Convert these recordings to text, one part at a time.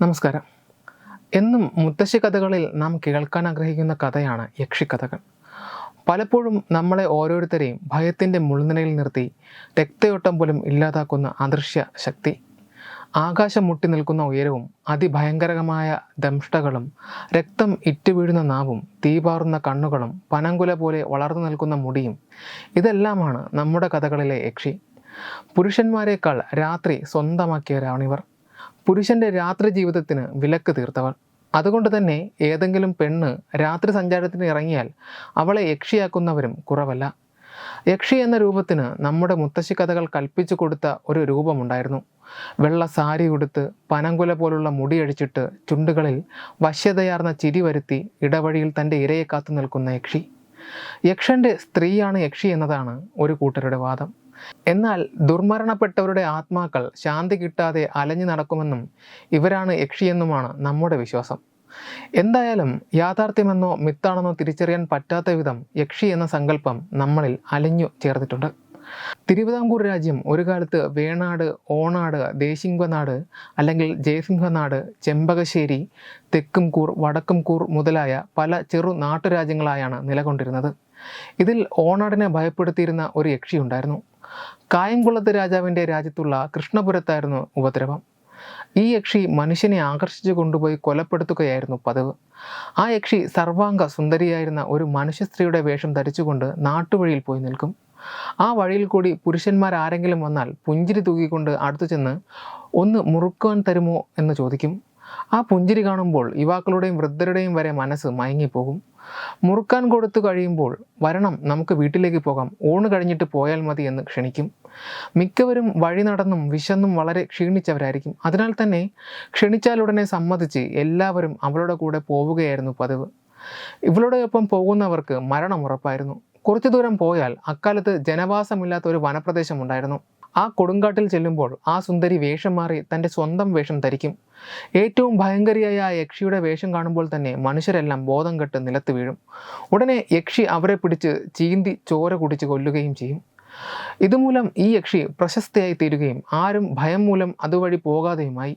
നമസ്കാരം. എന്നും മുത്തശ്ശി കഥകളിൽ നാം കേൾക്കാൻ ആഗ്രഹിക്കുന്ന കഥയാണ് യക്ഷിക്കഥകൾ പലപ്പോഴും നമ്മളെ ഓരോരുത്തരെയും ഭയത്തിന്റെ മുൾനിലയിൽ നിർത്തി രക്തയോട്ടം പോലും ഇല്ലാതാക്കുന്ന അദൃശ്യ ശക്തി. ആകാശം മുട്ടി നിൽക്കുന്ന ഉയരവും അതിഭയങ്കരമായ ദംഷ്ടകളും രക്തം ഇറ്റുവീഴുന്ന നാവും തീപാറുന്ന കണ്ണുകളും പനങ്കുല പോലെ വളർന്നു നിൽക്കുന്ന മുടിയും ഇതെല്ലാമാണ് നമ്മുടെ കഥകളിലെ യക്ഷി. പുരുഷന്മാരെക്കാൾ രാത്രി സ്വന്തമാക്കിയവരാണിവർ പുരുഷന്റെ രാത്രി ജീവിതത്തിന് വിലക്ക് തീർത്തവൾ. അതുകൊണ്ട് തന്നെ ഏതെങ്കിലും പെണ്ണ് രാത്രി സഞ്ചാരത്തിന് ഇറങ്ങിയാൽ അവളെ യക്ഷിയാക്കുന്നവരും കുറവല്ല. യക്ഷി എന്ന രൂപത്തിന് നമ്മുടെ മുത്തശ്ശി കഥകൾ കൽപ്പിച്ചു കൊടുത്ത ഒരു രൂപമുണ്ടായിരുന്നു. വെള്ള സാരി ഉടുത്ത് പനങ്കുല പോലുള്ള മുടിയഴിച്ചിട്ട് ചുണ്ടുകളിൽ വശ്യതയാർന്ന ചിരി വരുത്തി ഇടവഴിയിൽ തന്റെ ഇരയെ കാത്തു നിൽക്കുന്ന യക്ഷി. യക്ഷന്റെ സ്ത്രീയാണ് യക്ഷി എന്നതാണ് ഒരു കൂട്ടരുടെ വാദം. എന്നാൽ ദുർമരണപ്പെട്ടവരുടെ ആത്മാക്കൾ ശാന്തി കിട്ടാതെ അലഞ്ഞു നടക്കുമെന്നും ഇവരാണ് യക്ഷിയെന്നുമാണ് നമ്മുടെ വിശ്വാസം. എന്തായാലും യാഥാർത്ഥ്യമെന്നോ മിത്താണെന്നോ തിരിച്ചറിയാൻ പറ്റാത്ത വിധം യക്ഷി എന്ന സങ്കല്പം നമ്മളിൽ അലഞ്ഞു ചേർന്നിട്ടുണ്ട്. തിരുവിതാംകൂർ രാജ്യം ഒരു കാലത്ത് വേണാട് ഓണാട് ദേശിംഗനാട് അല്ലെങ്കിൽ ജയസിംഹനാട് ചെമ്പകശ്ശേരി തെക്കുംകൂർ വടക്കുംകൂർ മുതലായ പല ചെറു നാട്ടുരാജ്യങ്ങളായാണ് നിലകൊണ്ടിരുന്നത്. ഇതിൽ ഓണാടിനെ ഭയപ്പെടുത്തിയിരുന്ന ഒരു യക്ഷിയുണ്ടായിരുന്നു. കായംകുളത്ത് രാജാവിന്റെ രാജ്യത്തുള്ള കൃഷ്ണപുരത്തായിരുന്നു ഉപദ്രവം. ഈ യക്ഷി മനുഷ്യനെ ആകർഷിച്ചു കൊണ്ടുപോയി കൊലപ്പെടുത്തുകയായിരുന്നു പതിവ്. ആ യക്ഷി സർവാംഗ സുന്ദരിയായിരുന്ന ഒരു മനുഷ്യ സ്ത്രീയുടെ വേഷം ധരിച്ചുകൊണ്ട് നാട്ടുവഴിയിൽ പോയി നിൽക്കും. ആ വഴിയിൽ കൂടി പുരുഷന്മാർ ആരെങ്കിലും വന്നാൽ പുഞ്ചിരി തൂക്കിക്കൊണ്ട് അടുത്തു ചെന്ന് ഒന്ന് മുറുക്കുവാൻ തരുമോ? എന്ന് ചോദിക്കും. ആ പുഞ്ചിരി കാണുമ്പോൾ യുവാക്കളുടെയും വൃദ്ധരുടെയും വരെ മനസ്സ് മയങ്ങിപ്പോകും. മുറുക്കാൻ കൊടുത്തു കഴിയുമ്പോൾ വരണം നമുക്ക് വീട്ടിലേക്ക് പോകാം. ഊണ് കഴിഞ്ഞിട്ട് പോയാൽ മതി എന്ന് ക്ഷണിക്കും. മിക്കവരും വഴി നടന്നും വിശന്നും വളരെ ക്ഷീണിച്ചവരായിരിക്കും. അതിനാൽ തന്നെ ക്ഷണിച്ചാലുടനെ സമ്മതിച്ച് എല്ലാവരും അവളുടെ കൂടെ പോവുകയായിരുന്നു പതിവ്. ഇവളുടെ ഒപ്പം പോകുന്നവർക്ക് മരണം ഉറപ്പായിരുന്നു. കുറച്ചു ദൂരം പോയാൽ അക്കാലത്ത് ജനവാസമില്ലാത്ത ഒരു വനപ്രദേശം ഉണ്ടായിരുന്നു. ആ കൊടുങ്കാട്ടിൽ ചെല്ലുമ്പോൾ ആ സുന്ദരി വേഷം മാറി തന്റെ സ്വന്തം വേഷം ധരിക്കും. ഏറ്റവും ഭയങ്കരിയായ ആ യക്ഷിയുടെ വേഷം കാണുമ്പോൾ തന്നെ മനുഷ്യരെല്ലാം ബോധം കെട്ട് നിലത്ത് വീഴും. ഉടനെ യക്ഷി അവരെ പിടിച്ച് ചീന്തി ചോര കുടിച്ച് കൊല്ലുകയും ചെയ്യും. ഇതുമൂലം ഈ യക്ഷി പ്രശസ്തയായി തീരുകയും ആരും ഭയം മൂലം അതുവഴി പോകാതെയുമായി.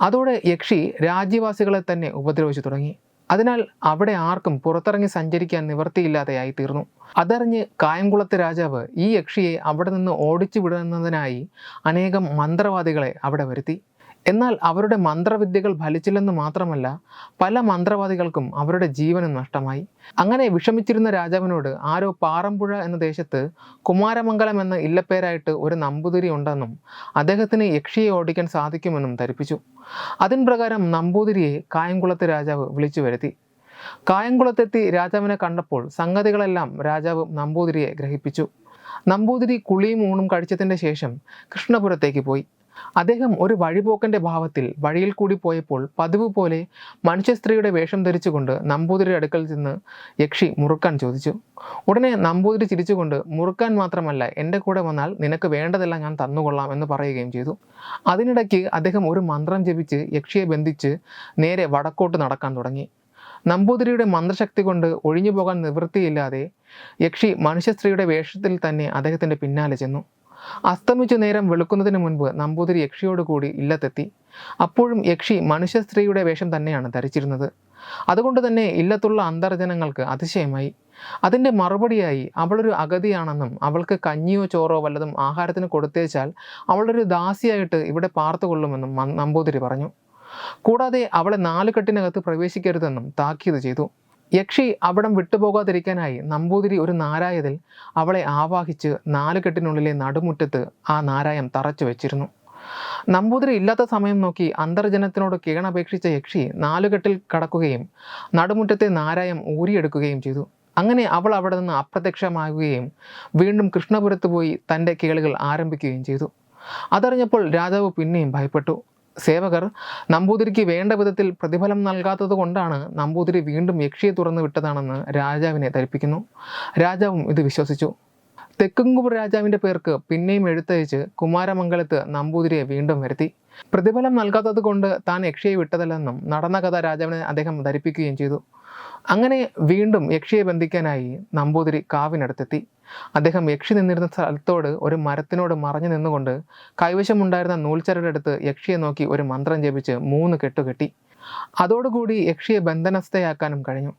അതോടെ യക്ഷി രാജ്യവാസികളെ തന്നെ ഉപദ്രവിച്ചു തുടങ്ങി. അതിനാൽ അവിടെ ആർക്കും പുറത്തിറങ്ങി സഞ്ചരിക്കാൻ നിവർത്തിയില്ലാതെയായി തീർന്നു. അതറിഞ്ഞ് കായംകുളത്ത് രാജാവ് ഈ യക്ഷിയെ അവിടെ നിന്ന് ഓടിച്ചു വിടുന്നതിനായി അനേകം മന്ത്രവാദികളെ അവിടെ വരുത്തി. എന്നാൽ അവരുടെ മന്ത്രവിദ്യകൾ ഫലിച്ചില്ലെന്ന് മാത്രമല്ല പല മന്ത്രവാദികൾക്കും അവരുടെ ജീവനും നഷ്ടമായി. അങ്ങനെ വിഷമിച്ചിരുന്ന രാജാവിനോട് ആരോ പാറമ്പുഴ എന്ന ദേശത്ത് കുമാരമംഗലം എന്ന ഇല്ലപ്പേരായിട്ട് ഒരു നമ്പൂതിരി ഉണ്ടെന്നും അദ്ദേഹത്തിന് യക്ഷിയെ ഓടിക്കാൻ സാധിക്കുമെന്നും ധരിപ്പിച്ചു. അതിൻ പ്രകാരം നമ്പൂതിരിയെ കായംകുളത്ത് രാജാവ് വിളിച്ചു വരുത്തി. കായംകുളത്തെത്തി രാജാവിനെ കണ്ടപ്പോൾ സംഗതികളെല്ലാം രാജാവ് നമ്പൂതിരിയെ ഗ്രഹിപ്പിച്ചു. നമ്പൂതിരി കുളിയും ഊണും കഴിച്ചതിന്റെ ശേഷം കൃഷ്ണപുരത്തേക്ക് പോയി. അദ്ദേഹം ഒരു വഴിപോക്കന്റെ ഭാവത്തിൽ വഴിയിൽ കൂടി പോയപ്പോൾ പതിവ് പോലെ മനുഷ്യ സ്ത്രീയുടെ വേഷം ധരിച്ചുകൊണ്ട് നമ്പൂതിരി അടുക്കൽ ചെന്ന് യക്ഷി മുറുക്കാൻ ചോദിച്ചു. ഉടനെ നമ്പൂതിരി ചിരിച്ചുകൊണ്ട് മുറുക്കാൻ മാത്രമല്ല എന്റെ കൂടെ വന്നാൽ നിനക്ക് വേണ്ടതെല്ലാം ഞാൻ തന്നുകൊള്ളാം എന്ന് പറയുകയും ചെയ്തു. അതിനിടയ്ക്ക് അദ്ദേഹം ഒരു മന്ത്രം ജപിച്ച് യക്ഷിയെ ബന്ധിച്ച് നേരെ വടക്കോട്ട് നടക്കാൻ തുടങ്ങി. നമ്പൂതിരിയുടെ മന്ത്രശക്തി കൊണ്ട് ഒഴിഞ്ഞു പോകാൻ നിവൃത്തിയില്ലാതെ യക്ഷി മനുഷ്യ സ്ത്രീയുടെ വേഷത്തിൽ തന്നെ അദ്ദേഹത്തിന്റെ പിന്നാലെ ചെന്നു. അസ്തമിച്ചു നേരം വെളുക്കുന്നതിന് മുൻപ് നമ്പൂതിരി യക്ഷിയോട് കൂടി ഇല്ലത്തെത്തി. അപ്പോഴും യക്ഷി മനുഷ്യ സ്ത്രീയുടെ വേഷം തന്നെയാണ് ധരിച്ചിരുന്നത്. അതുകൊണ്ട് തന്നെ ഇല്ലത്തുള്ള അന്തർജനങ്ങൾക്ക് അതിശയമായി. അതിന്റെ മറുപടിയായി അവളൊരു അഗതിയാണെന്നും അവൾക്ക് കഞ്ഞിയോ ചോറോ വല്ലതും ആഹാരത്തിന് കൊടുത്തേച്ചാൽ അവളൊരു ദാസിയായിട്ട് ഇവിടെ പാർത്തുകൊള്ളുമെന്നും നമ്പൂതിരി പറഞ്ഞു. കൂടാതെ അവളെ നാലുകെട്ടിനകത്ത് പ്രവേശിക്കരുതെന്നും താക്കീത് ചെയ്തു. യക്ഷി അവിടം വിട്ടുപോകാതിരിക്കാനായി നമ്പൂതിരി ഒരു നാരായതിൽ അവളെ ആവാഹിച്ച് നാലുകെട്ടിനുള്ളിലെ നടുമുറ്റത്ത് ആ നാരായം തറച്ചു വെച്ചിരുന്നു. നമ്പൂതിരി ഇല്ലാത്ത സമയം നോക്കി അന്തർജനത്തിനോട് കീണപേക്ഷിച്ച യക്ഷി നാലുകെട്ടിൽ കടക്കുകയും നടുമുറ്റത്തെ നാരായം ഊരിയെടുക്കുകയും ചെയ്തു. അങ്ങനെ അവൾ അവിടെ നിന്ന് അപ്രത്യക്ഷമാകുകയും വീണ്ടും കൃഷ്ണപുരത്ത് പോയി തന്റെ കേളുകൾ ആരംഭിക്കുകയും ചെയ്തു. അതറിഞ്ഞപ്പോൾ രാജാവ് പിന്നെയും ഭയപ്പെട്ടു. സേവകർ നമ്പൂതിരിക്ക് വേണ്ട വിധത്തിൽ പ്രതിഫലം നൽകാത്തത് കൊണ്ടാണ് നമ്പൂതിരി വീണ്ടും യക്ഷിയെ തുറന്നു വിട്ടതാണെന്ന് രാജാവിനെ ധരിപ്പിക്കുന്നു. രാജാവും ഇത് വിശ്വസിച്ചു. തെക്കുംകുമ്പ് രാജാവിന്റെ പേർക്ക് പിന്നെയും എഴുത്തയച്ച് കുമാരമംഗലത്ത് നമ്പൂതിരിയെ വീണ്ടും വരുത്തി. പ്രതിഫലം നൽകാത്തത് കൊണ്ട് താൻ യക്ഷിയെ വിട്ടതല്ലെന്നും നടന്ന കഥ രാജാവിനെ അദ്ദേഹം ധരിപ്പിക്കുകയും ചെയ്തു. അങ്ങനെ വീണ്ടും യക്ഷിയെ ബന്ധിക്കാനായി നമ്പൂതിരി കാവിനടുത്തെത്തി. അദ്ദേഹം യക്ഷി നിന്നിരുന്ന സ്ഥലത്തോട് ഒരു മരത്തിനോട് മറഞ്ഞു നിന്നുകൊണ്ട് കൈവശമുണ്ടായിരുന്ന നൂൽച്ചരടെടുത്ത് യക്ഷിയെ നോക്കി ഒരു മന്ത്രം ജപിച്ച് മൂന്ന് കെട്ടുകെട്ടി. അതോടുകൂടി യക്ഷിയെ ബന്ധനസ്ഥയാക്കാനും കഴിഞ്ഞു.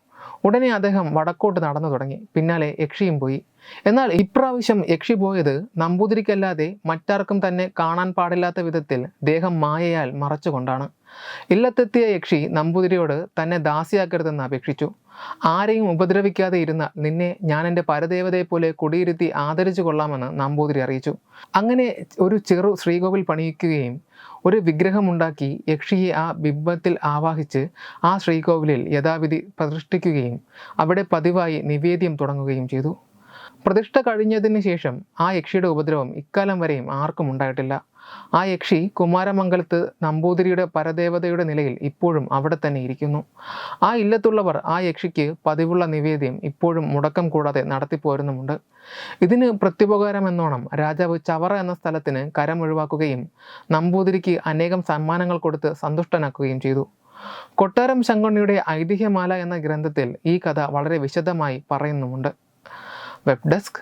ഉടനെ അദ്ദേഹം വടക്കോട്ട് നടന്നു തുടങ്ങി. പിന്നാലെ യക്ഷിയും പോയി. എന്നാൽ ഇപ്രാവശ്യം യക്ഷി പോയത് നമ്പൂതിരിക്കല്ലാതെ മറ്റാർക്കും തന്നെ കാണാൻ പാടില്ലാത്ത വിധത്തിൽ ദേഹം മായയാൽ മറച്ചുകൊണ്ടാണ്. ഇല്ലത്തെത്തിയ യക്ഷി നമ്പൂതിരിയോട് തന്നെ ദാസിയാക്കരുതെന്ന് അപേക്ഷിച്ചു. ആരെയും ഉപദ്രവിക്കാതെ ഇരുന്ന നിന്നെ ഞാൻ എന്റെ പരദേവതയെ പോലെ കുടിയിരുത്തി ആദരിച്ചു കൊള്ളാമെന്ന് നമ്പൂതിരി അറിയിച്ചു. അങ്ങനെ ഒരു ചെറു ശ്രീകോവിൽ പണിയിക്കുകയും ഒരു വിഗ്രഹമുണ്ടാക്കി യക്ഷിയെ ആ ബിംബത്തിൽ ആവാഹിച്ച് ആ ശ്രീകോവിലിൽ യഥാവിധി പ്രതിഷ്ഠിക്കുകയും അവിടെ പതിവായി നിവേദ്യം തുടങ്ങുകയും ചെയ്തു. പ്രതിഷ്ഠ കഴിഞ്ഞതിന് ശേഷം ആ യക്ഷിയുടെ ഉപദ്രവം ഇക്കാലം വരെയും ആർക്കും ഉണ്ടായിട്ടില്ല. ആ യക്ഷി കുമാരമംഗലത്ത് നമ്പൂതിരിയുടെ പരദേവതയുടെ നിലയിൽ ഇപ്പോഴും അവിടെ തന്നെ ഇരിക്കുന്നു. ആ ഇല്ലത്തുള്ളവർ ആ യക്ഷിക്ക് പതിവുള്ള നിവേദ്യം ഇപ്പോഴും മുടക്കം കൂടാതെ നടത്തിപ്പോരുന്നുമുണ്ട്. ഇതിന് പ്രത്യുപകാരം എന്നോണം രാജാവ് ചവറ എന്ന സ്ഥലത്തിന് കരം ഒഴിവാക്കുകയും നമ്പൂതിരിക്ക് അനേകം സമ്മാനങ്ങൾ കൊടുത്ത് സന്തുഷ്ടനാക്കുകയും ചെയ്തു. കൊട്ടാരം ശങ്കണ്ണിയുടെ ഐതിഹ്യമാല എന്ന ഗ്രന്ഥത്തിൽ ഈ കഥ വളരെ വിശദമായി പറയുന്നുമുണ്ട്. Web desk